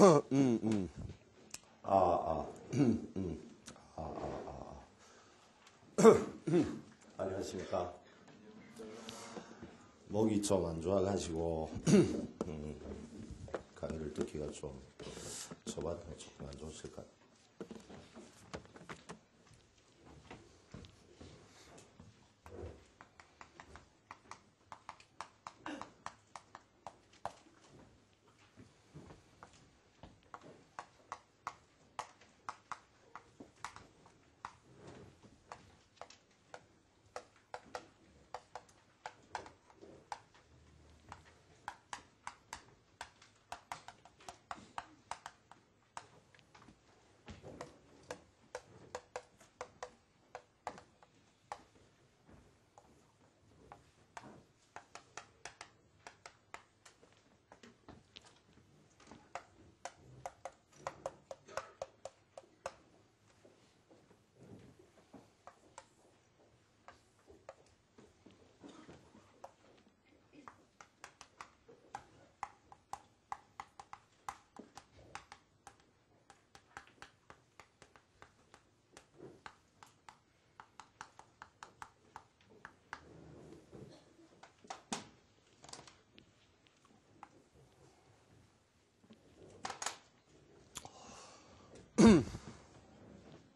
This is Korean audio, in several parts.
음, 음. 아, 아. 음, 음. 아, 아, 아. 안녕하십니까. 목이 좀 안 좋아가지고, 음, 강의를 듣기가 좀, 저한테 조금 안 좋으실 것 같아요.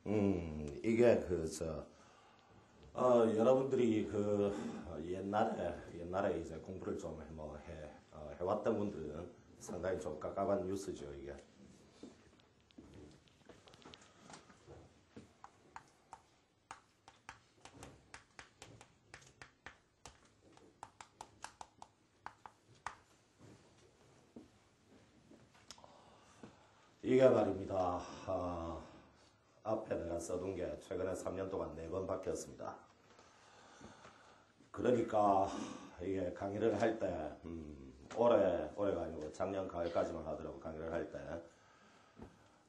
음, 이게 그, 저, 어, 여러분들이 그 옛날에, 옛날에 이제 공부를 좀 해, 뭐 해, 어, 해왔던 분들은 상당히 좀 깝깝한 뉴스죠, 이게. 이게 말입니다. 아, 앞에 내가 써둔 게 최근에 3년 동안 4번 바뀌었습니다. 그러니까 이게 강의를 할 때, 음, 올해, 올해가 아니고 작년 가을까지만 하더라고 강의를 할 때.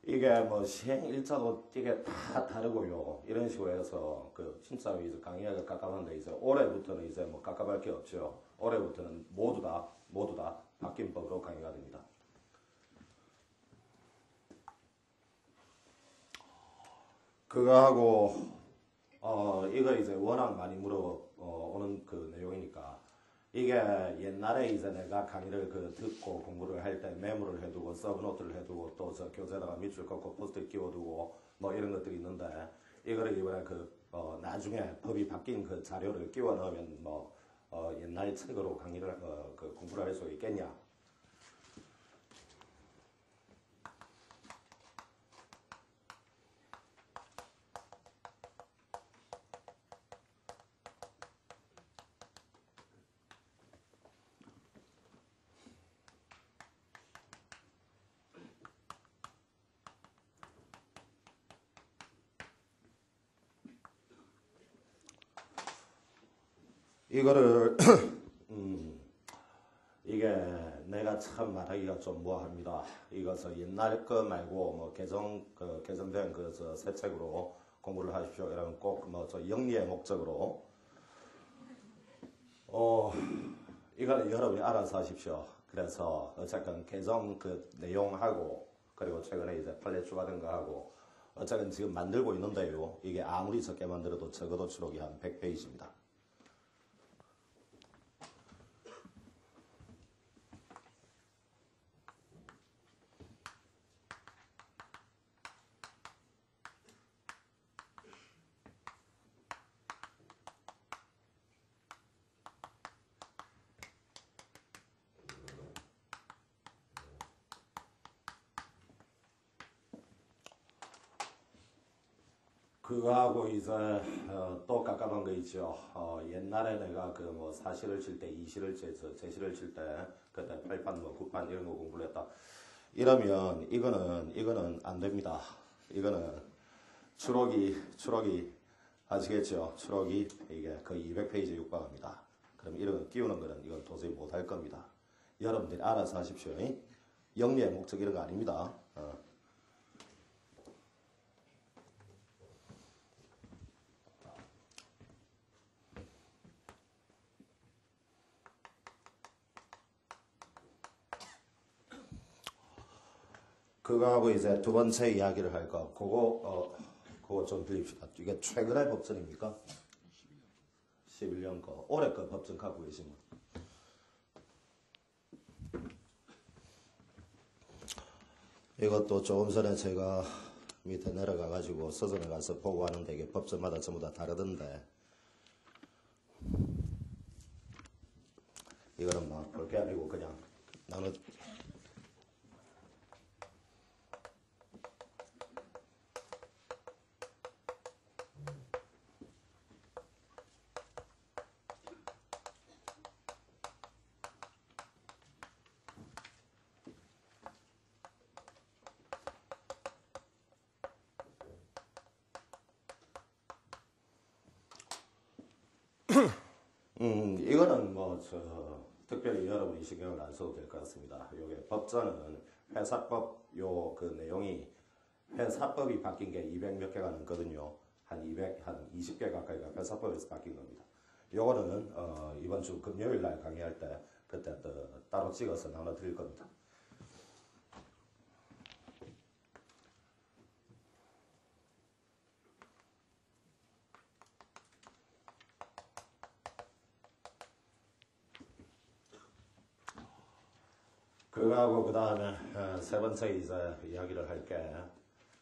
이게 뭐 시행 일자도 이게 다 다르고요. 이런 식으로 해서 그 진짜 이제 강의하기가 깝깝한데 이제 올해부터는 이제 뭐 깝깝할 게 없죠. 올해부터는 모두 다, 모두 다 바뀐 법으로 강의가 됩니다. 그거 하고 어 이거 이제 워낙 많이 물어오는 그 내용이니까 이게 옛날에 이제 내가 강의를 그 듣고 공부를 할 때 메모를 해두고 서브노트를 해두고 또 저 교재에다가 밑줄 긋고 포스트 끼워두고 뭐 이런 것들이 있는데 이거를 이번에 그 어 나중에 법이 바뀐 그 자료를 끼워 넣으면 뭐 어 옛날 책으로 강의를 어 그 공부를 할 수 있겠냐 이거를 음, 이게 내가 참 말하기가 좀 뭐합니다. 이것을 옛날 거 말고 뭐 개정 그 개정된 그새 책으로 공부를 하십시오. 이러면 꼭뭐저 영리의 목적으로 어 이거는 여러분이 알아서 하십시오. 그래서 어쨌든 개정 그 내용하고 그리고 최근에 이제 판례 추가된 거 하고 어쨌든 지금 만들고 있는데요. 이게 아무리 적게 만들어도 적어도 추록이 한 100페이지입니다. 그거하고 이제 어, 또 깝깝한 거 있죠. 어, 옛날에 내가 그 뭐 사실을 칠 때, 이실을 쳐서 제시를 칠 때 그때 팔판 뭐 구판 이런 거 공부를 했다. 이러면 이거는 이거는 안 됩니다. 이거는 추록이 추록이 아시겠죠? 추록이 이게 거의 200페이지 육박합니다. 그럼 이런 거 끼우는 거는 이건 도저히 못 할 겁니다. 여러분들이 알아서 하십시오. 영리의 목적 이런 거 아닙니다. 어. 그거하고 이제 두 번째 이야기를 할 거, 그거, 어, 그거 좀 들립시다. 이게 최근의 법전입니까? 11년 거, 올해 거 법전 갖고 계시면. 이것도 조금 전에 제가 밑에 내려가가지고 서점에 가서 보고 하는데 이게 법전마다 전부 다 다르던데. 이거는 막 볼 게 아니고 그냥 나는 음, 이거는 뭐, 저, 특별히 여러분이 신경을 안 써도 될 것 같습니다. 요게 법전은 회사법 요 그 내용이 회사법이 바뀐 게 200 몇 개가 넘거든요. 한 200, 한 20개 가까이가 회사법에서 바뀐 겁니다. 요거는, 어, 이번 주 금요일 날 강의할 때 그때 또 따로 찍어서 나눠 드릴 겁니다. 그거하고 그 다음에 세 번째 이제 이야기를 할게.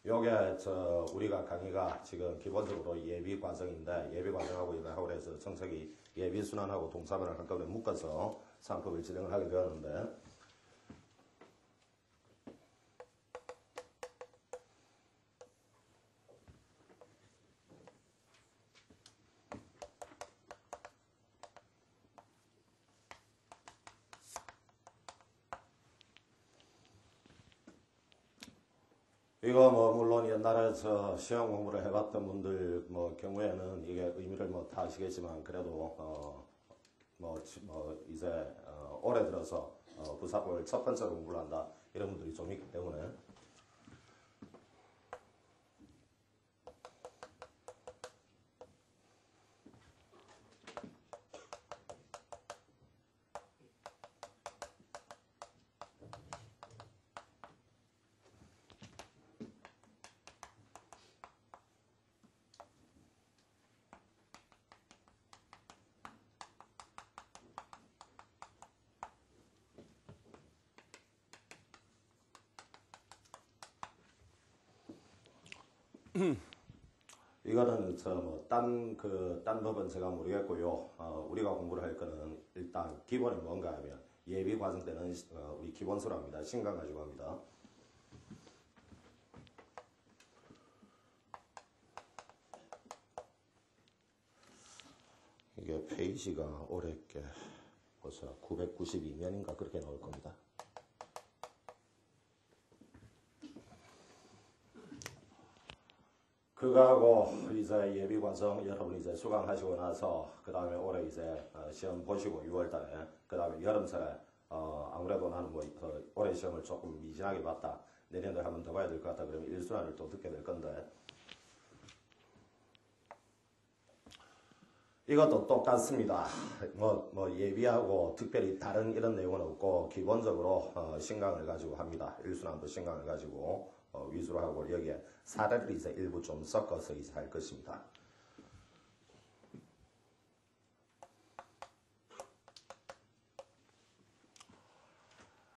요게 저 우리가 강의가 지금 기본적으로 예비 과정인데 예비 과정하고 이제 하고 그래서 정책이 예비 순환하고 동사문을 한꺼번에 묶어서 상품을 진행을 하게 되었는데 이거 뭐 물론 옛날에 저 시험 공부를 해봤던 분들 뭐 경우에는 이게 의미를 뭐 다 아시겠지만 그래도 어 뭐, 뭐 이제 어 올해 들어서 어 부사법을 첫 번째로 공부를 한다. 이런 분들이 좀 있기 때문에 이거는 저뭐딴그딴 법은 제가 모르겠고요. 어, 우리가 공부를 할 거는 일단 기본이 뭔가 하면 예비 과정 때는 어, 우리 기본수로 합니다. 신간 가지고 합니다. 이게 페이지가 올해 게 벌써 992면인가 그렇게 나올 겁니다. 그거하고 이제 예비 과정 여러분 이제 수강하시고 나서 그 다음에 올해 이제 어, 시험 보시고 6월달에 그 다음에 여름철에 어 아무래도 나는 뭐 어, 올해 시험을 조금 미진하게 봤다 내년도에 한번 더 봐야 될 것 같다 그러면 일순환을 또 듣게 될 건데 이것도 똑같습니다. 뭐, 뭐 예비하고 특별히 다른 이런 내용은 없고 기본적으로 어, 신강을 가지고 합니다. 일순환도 신강을 가지고 어, 위주로 하고 여기에 사례를 이제 일부 좀 섞어서 이제 할 것입니다.